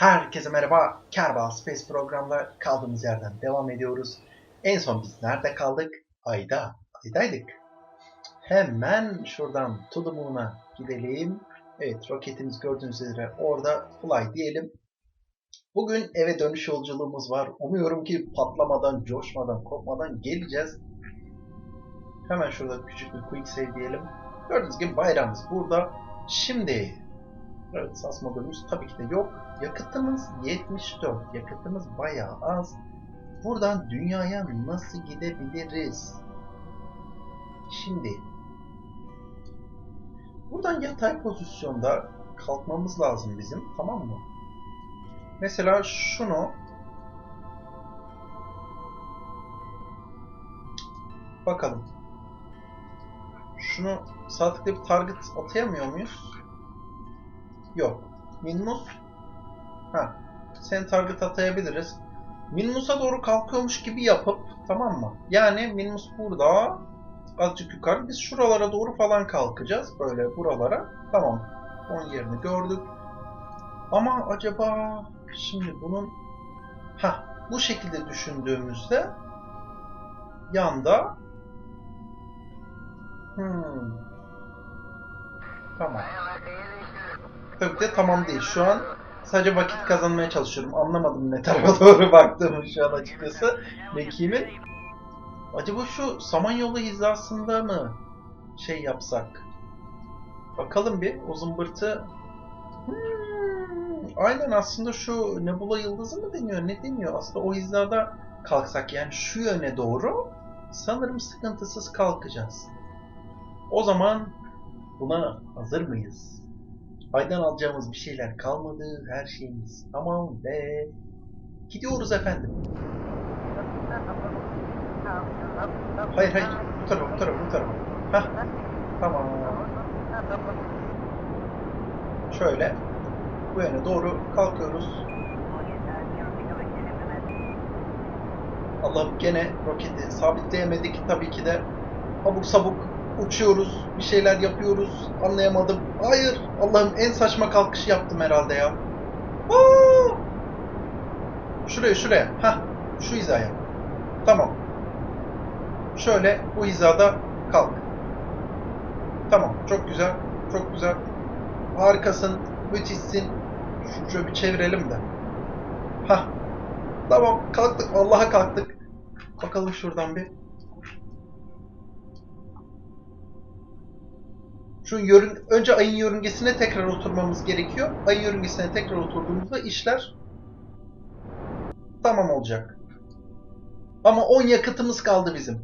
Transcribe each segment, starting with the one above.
Herkese merhaba. Kerbal Space programla kaldığımız yerden devam ediyoruz. En son biz nerede kaldık? Ayda. Aydaydık. Hemen şuradan to the moon'a gidelim. Evet roketimiz gördüğünüz üzere orada fly diyelim. Bugün eve dönüş yolculuğumuz var. Umuyorum ki patlamadan, coşmadan, kopmadan geleceğiz. Hemen şurada küçük bir quick save diyelim. Gördüğünüz gibi bayrağımız burada. Şimdi Evet, SAS modülümüz tabii ki de yok. Yakıtımız 74. Yakıtımız bayağı az. Buradan dünyaya nasıl gidebiliriz? Şimdi buradan yatay pozisyonda kalkmamız lazım bizim. Tamam mı? Mesela şunu bakalım. Şunu sağ tıklayıp target atayamıyor muyuz? Yok. Minmus. Ha. Sen target atayabiliriz. Minmus'a doğru kalkıyormuş gibi yapıp tamam mı? Yani Minmus burada azıcık yukarı. Biz şuralara doğru falan kalkacağız. Böyle buralara. Tamam. Onun yerini gördük. Ama acaba şimdi bunun ha bu şekilde düşündüğümüzde yanda hmm. Tamam. Tabii tamam değil. Şu an sadece vakit kazanmaya çalışıyorum. Anlamadım ne tarafa doğru baktığımı şu an açıkçası. Mekiğimin. Acaba şu Samanyolu hizasında mı şey yapsak? Bakalım bir. O zımbırtı... Hmm, aynen aslında şu Nebula yıldızı mı deniyor? Ne deniyor? Aslında o hizada kalksak yani şu yöne doğru sanırım sıkıntısız kalkacağız. O zaman buna hazır mıyız? Aydan alacağımız bir şeyler kalmadı. Her şeyimiz tamam ve gidiyoruz efendim. Hayır hayır. Bu tarafa bu tarafa bu tarafa. Tamam. Şöyle. Bu yöne doğru kalkıyoruz. Allah'ım gene roketi sabitleyemedik tabii ki de. Abuk sabuk uçuyoruz, bir şeyler yapıyoruz. Anlayamadım. Hayır, Allah'ım en saçma kalkışı yaptım herhalde ya. Aa! Şuraya, şuraya. Hah, şu hizaya. Tamam. Şöyle bu hizada kalk. Tamam, çok güzel, çok güzel. Harikasın, müthişsin. Şöyle bir çevirelim de. Hah. Tamam, kalktık. Allah'a kalktık. Bakalım şuradan bir. Şu yörün önce ayın yörüngesine tekrar oturmamız gerekiyor. Ayın yörüngesine tekrar oturduğumuzda işler tamam olacak. Ama 10 yakıtımız kaldı bizim.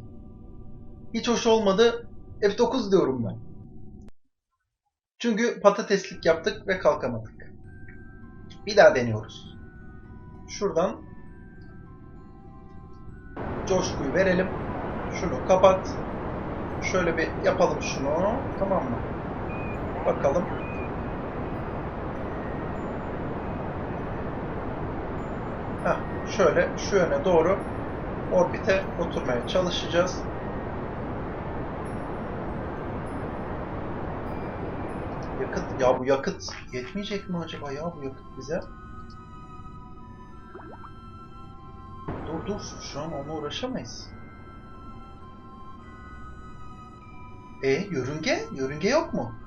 Hiç hoş olmadı. F9 diyorum ben. Çünkü patateslik yaptık ve kalkamadık. Bir daha deniyoruz. Şuradan coşkuyu verelim. Şunu kapat. Şöyle bir yapalım şunu. Tamam mı? Bakalım. Heh, şöyle şu yöne doğru orbite oturmaya çalışacağız. Yakıt, ya bu yakıt yetmeyecek mi acaba ya bu yakıt bize? Dur dur, şu an onunla uğraşamayız. E yörünge? Yörünge yok mu?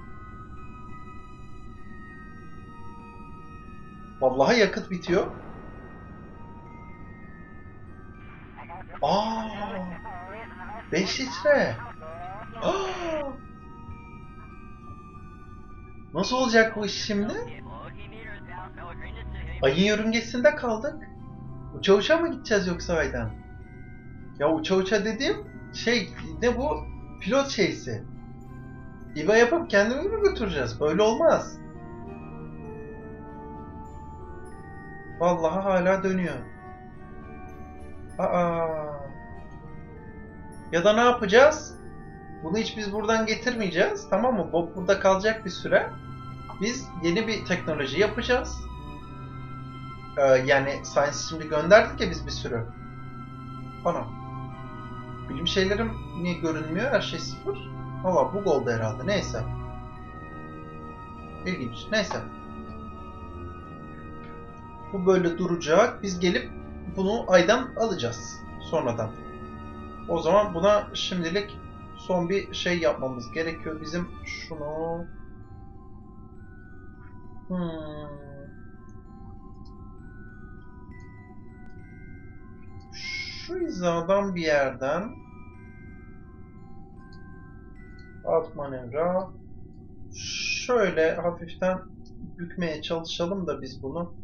Vallahi yakıt bitiyor. Aa! 5 litre. Aa! Nasıl olacak bu iş şimdi? Ayın yörüngesinde kaldık. Uça uça mı gideceğiz yoksa aydan? Ya uça uça dediğim şey ne bu? Pilot şeysi. İva yapıp kendimizi mi götüreceğiz? Böyle olmaz. Vallahi hala dönüyor. Aa. Ya da ne yapacağız? Bunu hiç biz buradan getirmeyeceğiz. Tamam mı? Bob burada kalacak bir süre. Biz yeni bir teknoloji yapacağız. Ee, yani Science şimdi gönderdik ya biz bir sürü. Ana. Bilim şeylerim niye görünmüyor? Her şey sıfır. Valla bug oldu herhalde. Neyse. İlginç. Neyse. Bu böyle duracak. Biz gelip bunu aydan alacağız sonradan. O zaman buna şimdilik son bir şey yapmamız gerekiyor. Bizim şunu Hmm. Şu hizadan bir yerden alt manevra şöyle hafiften bükmeye çalışalım da biz bunu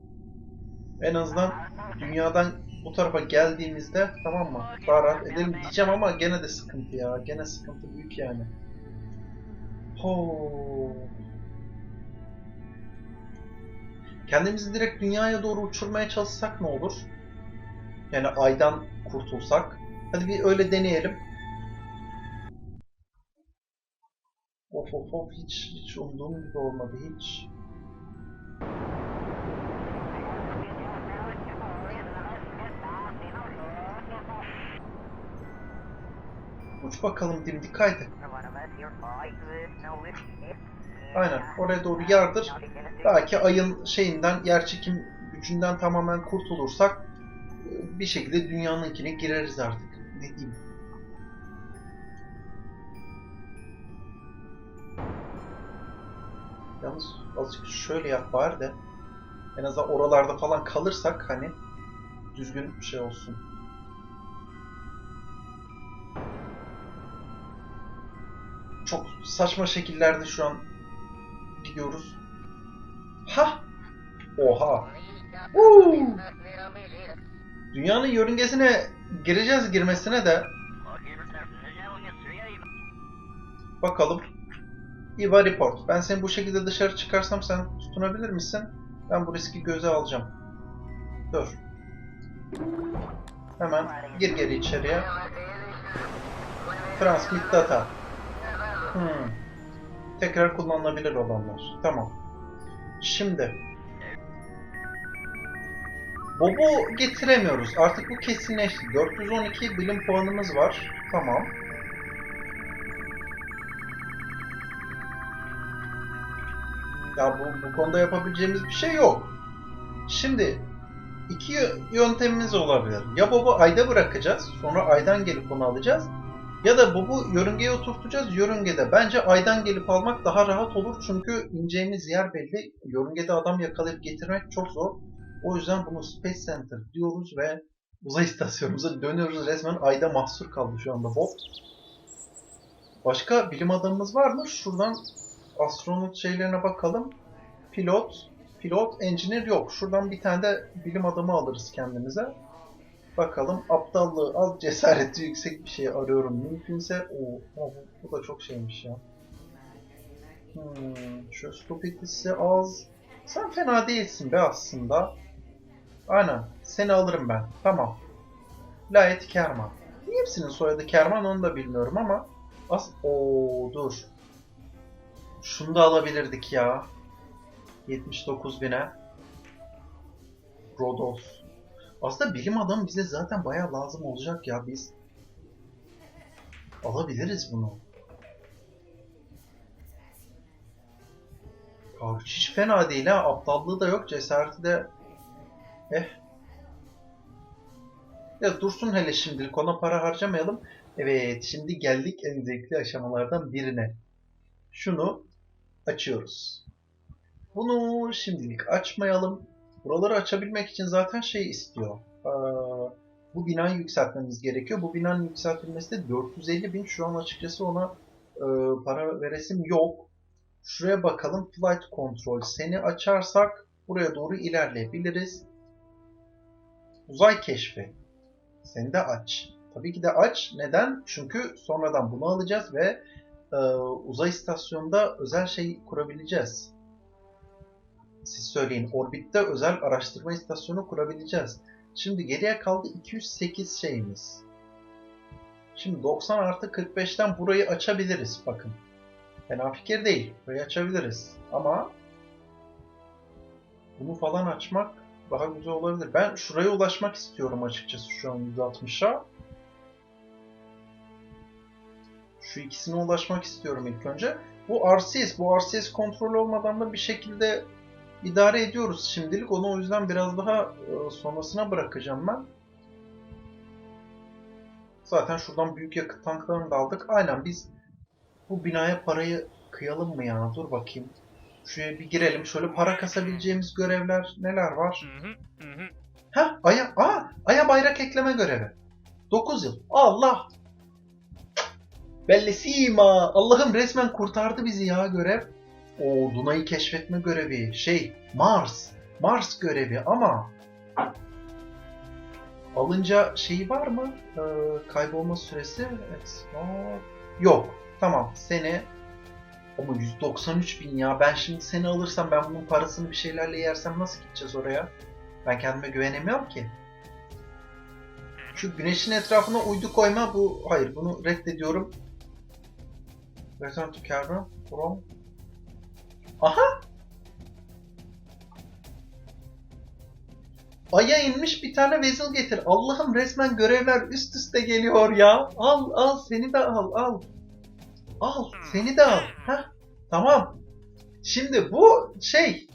en azından dünyadan bu tarafa geldiğimizde tamam mı? Daha rahat edelim diyeceğim ama gene de sıkıntı ya. Gene sıkıntı büyük yani. Ho. Kendimizi direkt dünyaya doğru uçurmaya çalışsak ne olur? Yani aydan kurtulsak. Hadi bir öyle deneyelim. Of of of hiç hiç umduğum gibi olmadı hiç. Uç bakalım dimdik haydi. Aynen oraya doğru yardır. Belki ayın şeyinden, yerçekim gücünden tamamen kurtulursak e, bir şekilde dünyanınkine gireriz artık. Ne diyeyim? Yalnız azıcık şöyle yap bari de en azından oralarda falan kalırsak hani düzgün bir şey olsun. Saçma şekillerde şu an gidiyoruz. Ha! Oha! Uuu! Dünyanın yörüngesine gireceğiz girmesine de bakalım. Iva Report. Ben seni bu şekilde dışarı çıkarsam sen tutunabilir misin? Ben bu riski göze alacağım. Dur. Hemen gir geri içeriye. Transmit data. Hmm. Tekrar kullanılabilir olanlar. Tamam. Şimdi. Bob'u getiremiyoruz. Artık bu kesinleşti. 412 bilim puanımız var. Tamam. Ya bu, bu konuda yapabileceğimiz bir şey yok. Şimdi iki yöntemimiz olabilir. Ya Bob'u ayda bırakacağız. Sonra aydan gelip onu alacağız. Ya da Bob'u yörüngeye oturtacağız. Yörüngede bence aydan gelip almak daha rahat olur. Çünkü ineceğimiz yer belli. Yörüngede adam yakalayıp getirmek çok zor. O yüzden bunu Space Center diyoruz ve uzay istasyonumuza dönüyoruz. Resmen ayda mahsur kaldı şu anda Bob. Başka bilim adamımız var mı? Şuradan astronot şeylerine bakalım. Pilot, pilot, engineer yok. Şuradan bir tane de bilim adamı alırız kendimize. Bakalım aptallığı az, cesareti yüksek bir şey arıyorum. Mümkünse o, o bu da çok şeymiş ya. Hmm, şu stupidity'si az. Sen fena değilsin be aslında. Aynen. Seni alırım ben. Tamam. Layet Kerman. Niye hepsinin soyadı Kerman onu da bilmiyorum ama as Oo dur. Şunu da alabilirdik ya. 79 bine. Rodos. Aslında bilim adamı bize zaten bayağı lazım olacak ya. Biz alabiliriz bunu. Ya hiç fena değil ha. Aptallığı da yok. Cesareti de eh. Ya dursun hele şimdilik. Ona para harcamayalım. Evet. Şimdi geldik en zevkli aşamalardan birine. Şunu açıyoruz. Bunu şimdilik açmayalım. Buraları açabilmek için zaten şey istiyor. Ee, bu binayı yükseltmemiz gerekiyor. Bu binanın yükseltilmesi de 450 bin. Şu an açıkçası ona e, para veresim yok. Şuraya bakalım. Flight Control. Seni açarsak buraya doğru ilerleyebiliriz. Uzay keşfi. Seni de aç. Tabii ki de aç. Neden? Çünkü sonradan bunu alacağız ve e, uzay istasyonunda özel şey kurabileceğiz. Siz söyleyin. Orbitte özel araştırma istasyonu kurabileceğiz. Şimdi geriye kaldı 208 şeyimiz. Şimdi 90 artı 45'ten burayı açabiliriz. Bakın. Fena fikir değil. Burayı açabiliriz. Ama bunu falan açmak daha güzel olabilir. Ben şuraya ulaşmak istiyorum açıkçası şu an 160'a. Şu ikisine ulaşmak istiyorum ilk önce. Bu RCS. Bu RCS kontrol olmadan da bir şekilde idare ediyoruz şimdilik. Onu o yüzden biraz daha e, sonrasına bırakacağım ben. Zaten şuradan büyük yakıt tanklarını da aldık. Aynen biz bu binaya parayı kıyalım mı ya? Dur bakayım. Şuraya bir girelim. Şöyle para kasabileceğimiz görevler neler var? Ha, aya, aa, aya bayrak ekleme görevi. 9 yıl. Allah. Bellissima. Allah'ım resmen kurtardı bizi ya görev. O Dunay'ı keşfetme görevi. Şey, Mars. Mars görevi ama alınca şeyi var mı? Ee, kaybolma süresi. Evet. Yok. Tamam. Seni ama 193 bin ya. Ben şimdi seni alırsam ben bunun parasını bir şeylerle yersem nasıl gideceğiz oraya? Ben kendime güvenemiyorum ki. Şu güneşin etrafına uydu koyma bu hayır bunu reddediyorum. Return to Carbon from Aha! Ay'a inmiş bir tane vessel getir. Allah'ım resmen görevler üst üste geliyor ya. Al al seni de al al. Al seni de al. Heh, tamam. Şimdi bu şey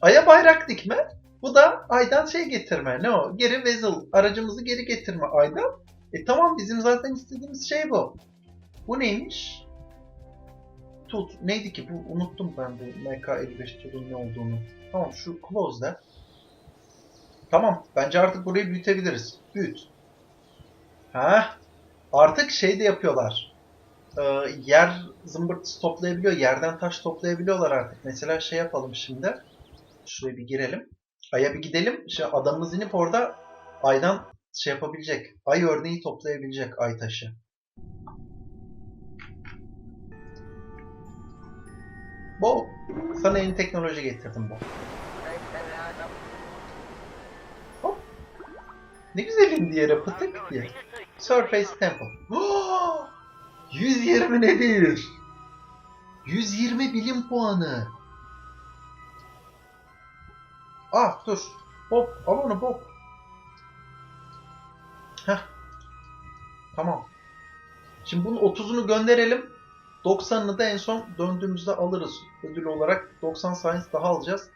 Ay'a bayrak dikme. Bu da aydan şey getirme. Ne o? Geri vessel. Aracımızı geri getirme aydan. E tamam bizim zaten istediğimiz şey bu. Bu neymiş? Tut. Neydi ki bu? Unuttum ben bu MK55 tutun ne olduğunu. Tamam şu close de. Tamam. Bence artık burayı büyütebiliriz. Büyüt. Ha? Artık şey de yapıyorlar. Ee, yer zımbırtısı toplayabiliyor. Yerden taş toplayabiliyorlar artık. Mesela şey yapalım şimdi. Şuraya bir girelim. Ay'a bir gidelim. İşte adamımız inip orada aydan şey yapabilecek. Ay örneği toplayabilecek ay taşı. Bu. Sana yeni teknoloji getirdim bu. Hop. Ne güzel indi yere pıtık diye. Surface Temple. Oh! 120 nedir? 120 bilim puanı. Ah dur. Bob al onu Bob. Heh. Tamam. Şimdi bunun 30'unu gönderelim. 90'ını da en son döndüğümüzde alırız. Ödül olarak 90 science daha alacağız.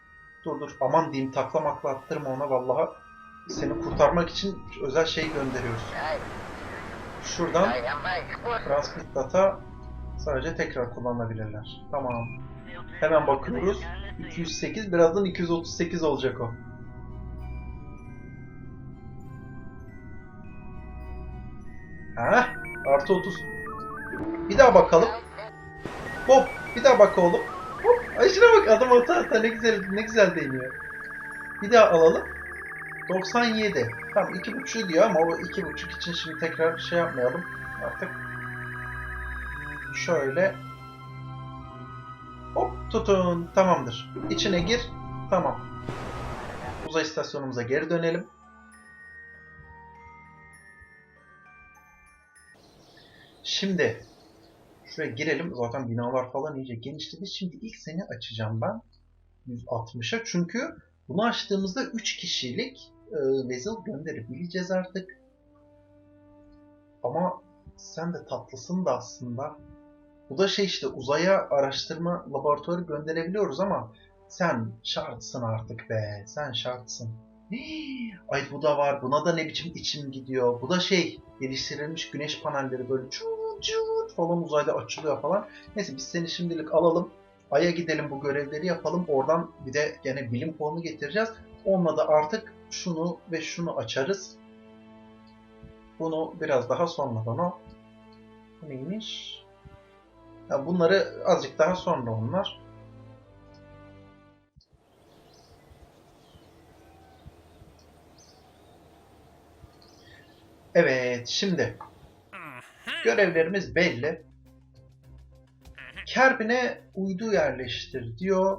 Dur dur aman diyeyim takla makla attırma ona vallahi. Seni kurtarmak için özel şey gönderiyoruz. Şuradan transmit data sadece tekrar kullanılabilirler. Tamam. Hemen bakıyoruz. 208 birazdan 238 olacak o. Ha? Artı 30. Bir daha bakalım. Hop, bir daha bak oğlum. Hop, ay bak adam orta orta ne güzel ne güzel değiniyor. Bir daha alalım. 97. Tamam 2.5 diyor ama o 2.5 için şimdi tekrar şey yapmayalım artık. Şöyle. Hop tutun. Tamamdır. İçine gir. Tamam. Uzay istasyonumuza geri dönelim. Şimdi şuraya girelim. Zaten binalar falan iyice genişledi. Şimdi ilk seni açacağım ben. 160'a. Çünkü bunu açtığımızda 3 kişilik e, vessel gönderebileceğiz artık. Ama sen de tatlısın da aslında. Bu da şey işte uzaya araştırma laboratuvarı gönderebiliyoruz ama sen şartsın artık be. Sen şartsın. Ay bu da var. Buna da ne biçim içim gidiyor. Bu da şey geliştirilmiş güneş panelleri böyle çut çut falan uzayda açılıyor falan. Neyse biz seni şimdilik alalım. Ay'a gidelim bu görevleri yapalım. Oradan bir de gene bilim puanı getireceğiz. Onunla da artık şunu ve şunu açarız. Bunu biraz daha sonradan o. Bu neymiş? Ya bunları azıcık daha sonra onlar. Evet, şimdi görevlerimiz belli. Kerbin'e uydu yerleştir diyor.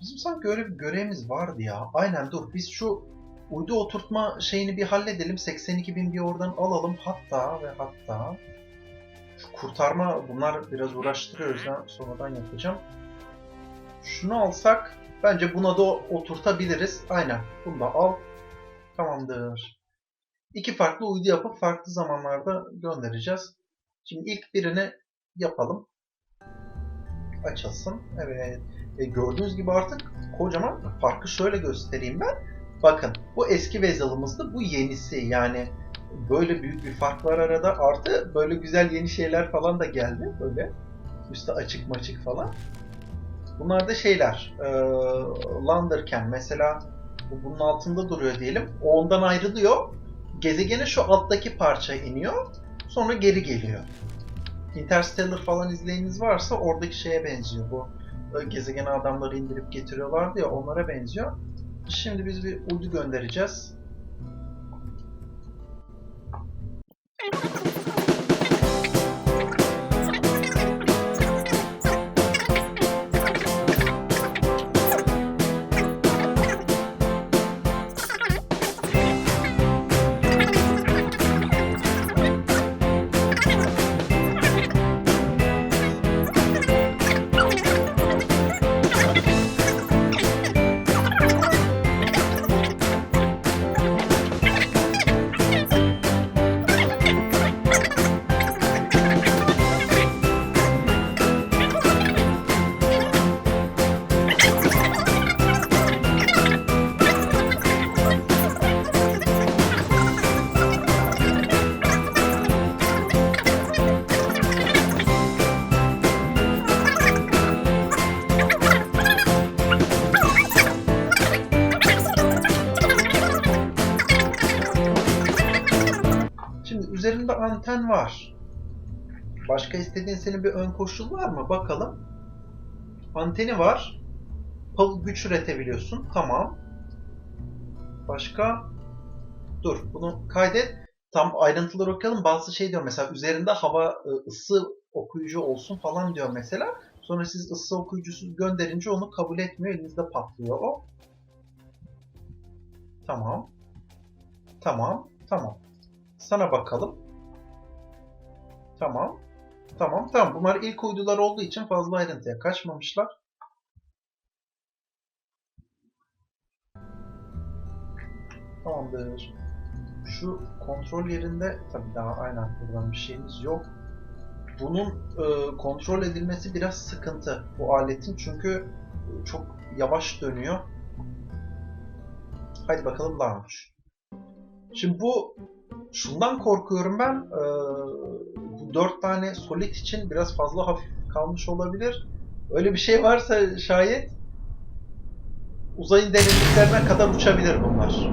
Bizim sanki öyle bir görevimiz vardı ya. Aynen dur biz şu uydu oturtma şeyini bir halledelim. 82 bin bir oradan alalım. Hatta ve hatta şu kurtarma bunlar biraz uğraştırıyor. O yüzden sonradan yapacağım. Şunu alsak bence buna da oturtabiliriz. Aynen bunu da al. Tamamdır. İki farklı uydu yapıp farklı zamanlarda göndereceğiz. Şimdi ilk birini yapalım. açılsın. Evet. E, gördüğünüz gibi artık kocaman farkı şöyle göstereyim ben. Bakın bu eski Vezel'ımızdı. Bu yenisi. Yani böyle büyük bir fark var arada. Artı böyle güzel yeni şeyler falan da geldi. Böyle üstte açık maçık falan. Bunlar da şeyler. E, Landerken mesela bu bunun altında duruyor diyelim. O ondan ayrılıyor. Gezegene şu alttaki parça iniyor. Sonra geri geliyor. Interstellar falan izleyiniz varsa oradaki şeye benziyor bu. Böyle gezegene adamları indirip getiriyorlardı ya onlara benziyor. Şimdi biz bir uydu göndereceğiz. Anten var. Başka istediğin senin bir ön koşul var mı? Bakalım. Anteni var. Güç üretebiliyorsun. Tamam. Başka? Dur bunu kaydet. Tam ayrıntıları okuyalım. Bazı şey diyor mesela üzerinde hava e, ısı okuyucu olsun falan diyor mesela. Sonra siz ısı okuyucusu gönderince onu kabul etmiyor. Elinizde patlıyor o. Tamam. Tamam. Tamam. Sana bakalım. Tamam. Tamam tamam. Bunlar ilk uydular olduğu için fazla ayrıntıya kaçmamışlar. Tamamdır. Şu kontrol yerinde tabii daha aynen buradan bir şeyimiz yok. Bunun e, kontrol edilmesi biraz sıkıntı bu aletin çünkü çok yavaş dönüyor. Hadi bakalım launch. Şimdi bu şundan korkuyorum ben. e, bu dört tane solid için biraz fazla hafif kalmış olabilir. Öyle bir şey varsa şayet uzayın derinliklerine kadar uçabilir bunlar.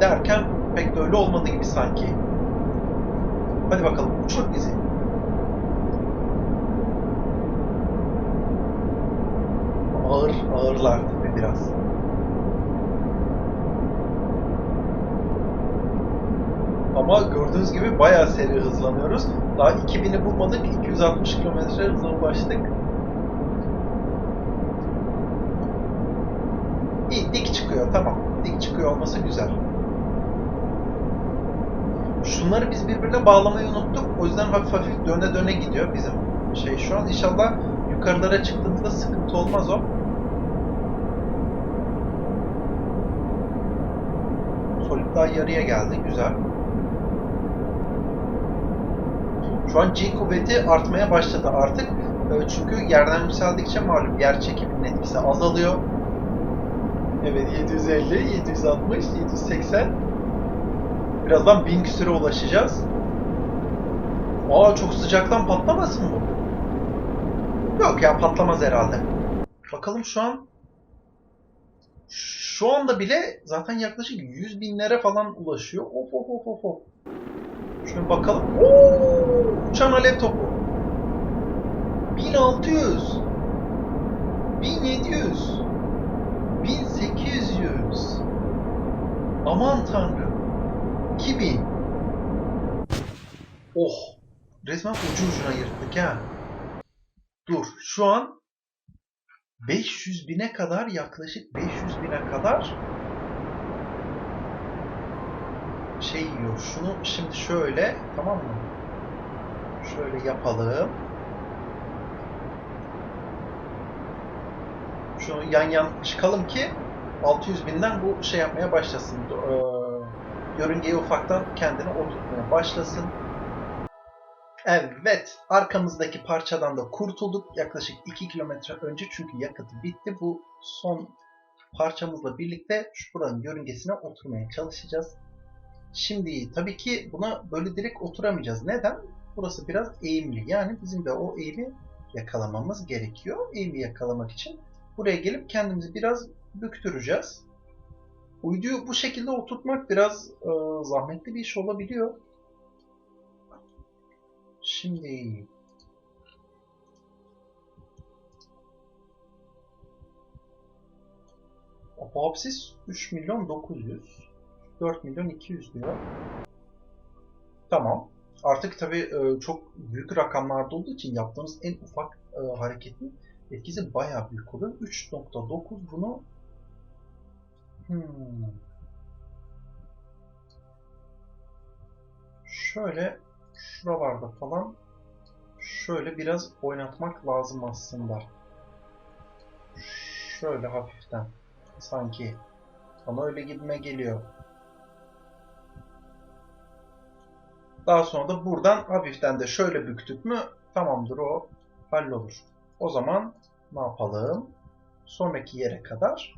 Derken pek de öyle olmadı gibi sanki. Hadi bakalım uçur bizi. Ağır, ağırlar tabii biraz. Ama gördüğünüz gibi bayağı seri hızlanıyoruz. Daha 2000'i bulmadık. 260 km hıza ulaştık. İyi dik çıkıyor tamam. Dik çıkıyor olması güzel. Şunları biz birbirine bağlamayı unuttuk. O yüzden hafif hafif döne döne gidiyor bizim şey şu an. İnşallah yukarılara çıktığımızda sıkıntı olmaz o. Solid daha yarıya geldi. Güzel. Şu an G kuvveti artmaya başladı artık. E, Çünkü yerden yükseldikçe malum yer çekiminin etkisi azalıyor. Evet 750, 760, 780. Birazdan 1000 küsüre ulaşacağız. Aa çok sıcaktan patlamasın bu? Yok ya patlamaz herhalde. Bakalım şu an şu anda bile zaten yaklaşık 100 binlere falan ulaşıyor. Of of of of of. Şuna bakalım. Oo, uçan alev topu. 1600. 1700. 1800. Aman tanrım. 2000. Oh. Resmen ucu ucuna yırttık ha. Dur. Şu an 500 bine kadar yaklaşık 500 bine kadar şey yiyor. Şunu şimdi şöyle tamam mı? Şöyle yapalım. Şunu yan yan çıkalım ki 600 binden bu şey yapmaya başlasın. Ee, yörüngeyi ufaktan kendine oturtmaya başlasın. Evet, arkamızdaki parçadan da kurtulduk yaklaşık 2 kilometre önce çünkü yakıtı bitti. Bu son parçamızla birlikte şu buranın yörüngesine oturmaya çalışacağız. Şimdi tabii ki buna böyle direkt oturamayacağız. Neden? Burası biraz eğimli. Yani bizim de o eğimi yakalamamız gerekiyor. Eğimi yakalamak için buraya gelip kendimizi biraz büktüreceğiz. Uyduyu bu şekilde oturtmak biraz e, zahmetli bir iş olabiliyor. Şimdi Apopsis 3 milyon 900 4 milyon 200 diyor. Tamam. Artık tabii e, çok büyük rakamlarda olduğu için yaptığınız en ufak e, hareketin etkisi bayağı büyük oluyor. 3.9 bunu hmm. şöyle şuralarda falan şöyle biraz oynatmak lazım aslında. Şöyle hafiften. Sanki. Ama öyle gibime geliyor. Daha sonra da buradan hafiften de şöyle büktük mü tamamdır o hallolur. O zaman ne yapalım? Sonraki yere kadar,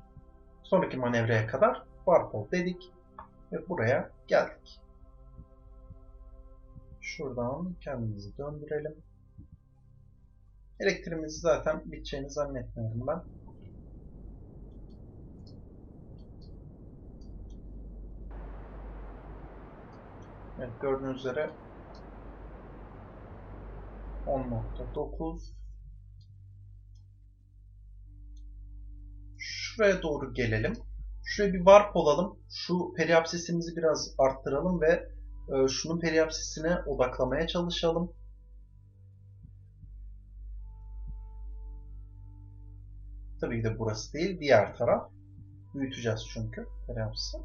sonraki manevraya kadar warp dedik ve buraya geldik. Şuradan kendimizi döndürelim. Elektriğimizi zaten biteceğini zannetmiyorum ben. Evet gördüğünüz üzere 10.9 Şuraya doğru gelelim. Şuraya bir warp olalım. Şu periapsisimizi biraz arttıralım ve e, şunun periapsisine odaklamaya çalışalım. Tabii ki de burası değil, diğer taraf. Büyüteceğiz çünkü periapsisi.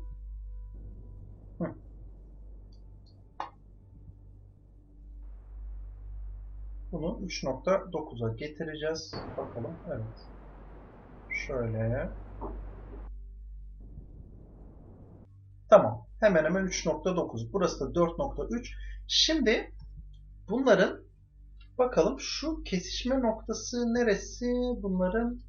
Bunu 3.9'a getireceğiz. Bakalım. Evet. Şöyle. Tamam. Hemen hemen 3.9. Burası da 4.3. Şimdi bunların bakalım şu kesişme noktası neresi? Bunların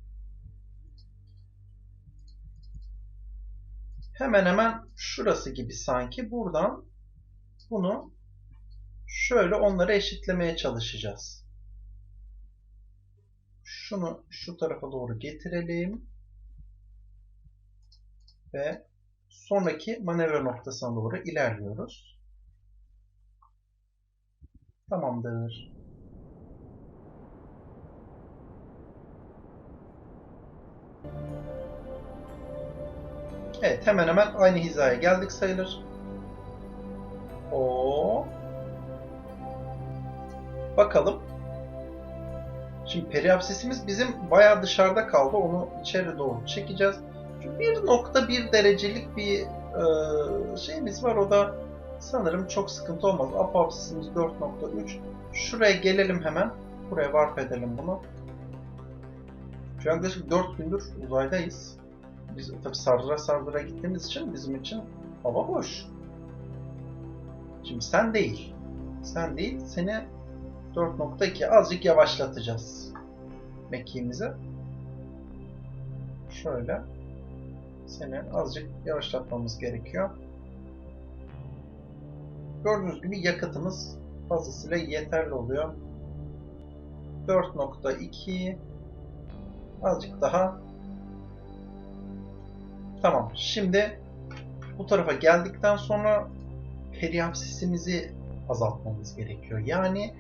hemen hemen şurası gibi sanki. Buradan bunu şöyle onları eşitlemeye çalışacağız. Şunu şu tarafa doğru getirelim. Ve sonraki manevra noktasına doğru ilerliyoruz. Tamamdır. Evet hemen hemen aynı hizaya geldik sayılır. Bakalım. Şimdi periapsisimiz bizim bayağı dışarıda kaldı. Onu içeri doğru çekeceğiz. Şu 1.1 derecelik bir e, şeyimiz var. O da sanırım çok sıkıntı olmaz. Apopsisimiz 4.3. Şuraya gelelim hemen. Buraya warp edelim bunu. Şu yaklaşık 4 gündür uzaydayız. Biz tabi sardıra sardıra gittiğimiz için bizim için hava boş. Şimdi sen değil. Sen değil. Seni 4.2 azıcık yavaşlatacağız. Mekiğimizi. Şöyle. Seni azıcık yavaşlatmamız gerekiyor. Gördüğünüz gibi yakıtımız fazlasıyla yeterli oluyor. 4.2 azıcık daha Tamam. Şimdi bu tarafa geldikten sonra periapsisimizi azaltmamız gerekiyor. Yani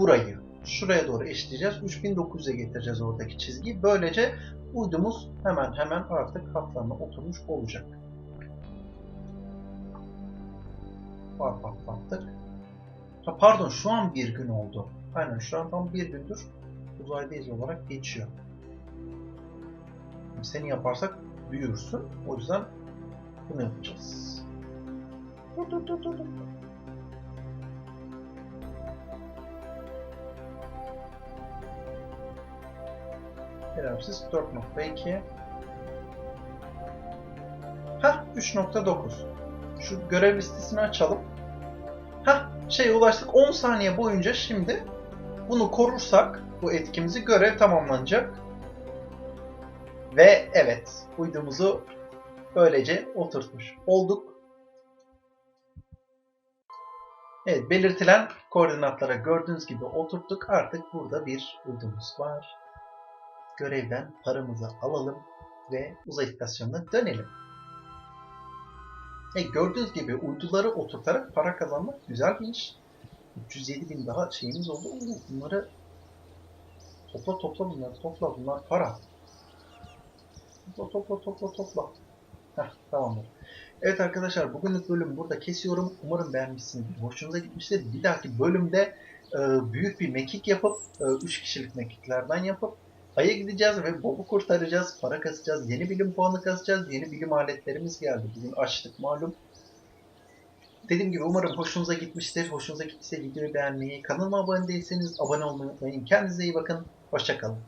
burayı şuraya doğru eşleyeceğiz. 3900'e getireceğiz oradaki çizgiyi. Böylece uydumuz hemen hemen artık hatlarına oturmuş olacak. Var patlattık. Ha, pardon şu an bir gün oldu. Aynen şu an tam bir gündür uzaydayız olarak geçiyor. Seni yaparsak büyürsün. O yüzden bunu yapacağız. Dur dur dur dur. Periapsis 4.2 Hah 3.9 Şu görev listesini açalım. Hah şeye ulaştık. 10 saniye boyunca şimdi bunu korursak bu etkimizi görev tamamlanacak. Ve evet uydumuzu böylece oturtmuş olduk. Evet belirtilen koordinatlara gördüğünüz gibi oturttuk. Artık burada bir uydumuz var. Görevden paramızı alalım ve uzay istasyonuna dönelim. E, gördüğünüz gibi uyduları oturtarak para kazanmak güzel bir iş. 307 bin daha şeyimiz oldu. Bunları topla topla bunları topla bunlar para. Topla topla topla topla. Heh tamamdır. Evet arkadaşlar bugünlük bölüm burada kesiyorum. Umarım beğenmişsinizdir. Hoşunuza gitmiştir. Bir dahaki bölümde e, büyük bir mekik yapıp 3 kişilik mekiklerden yapıp Ay'a gideceğiz ve Bob'u kurtaracağız. Para kasacağız. Yeni bilim puanı kasacağız. Yeni bilim aletlerimiz geldi. Bugün açtık malum. Dediğim gibi umarım hoşunuza gitmiştir. Hoşunuza gittiyse videoyu beğenmeyi, kanalıma abone değilseniz abone olmayı unutmayın. Kendinize iyi bakın. Hoşçakalın.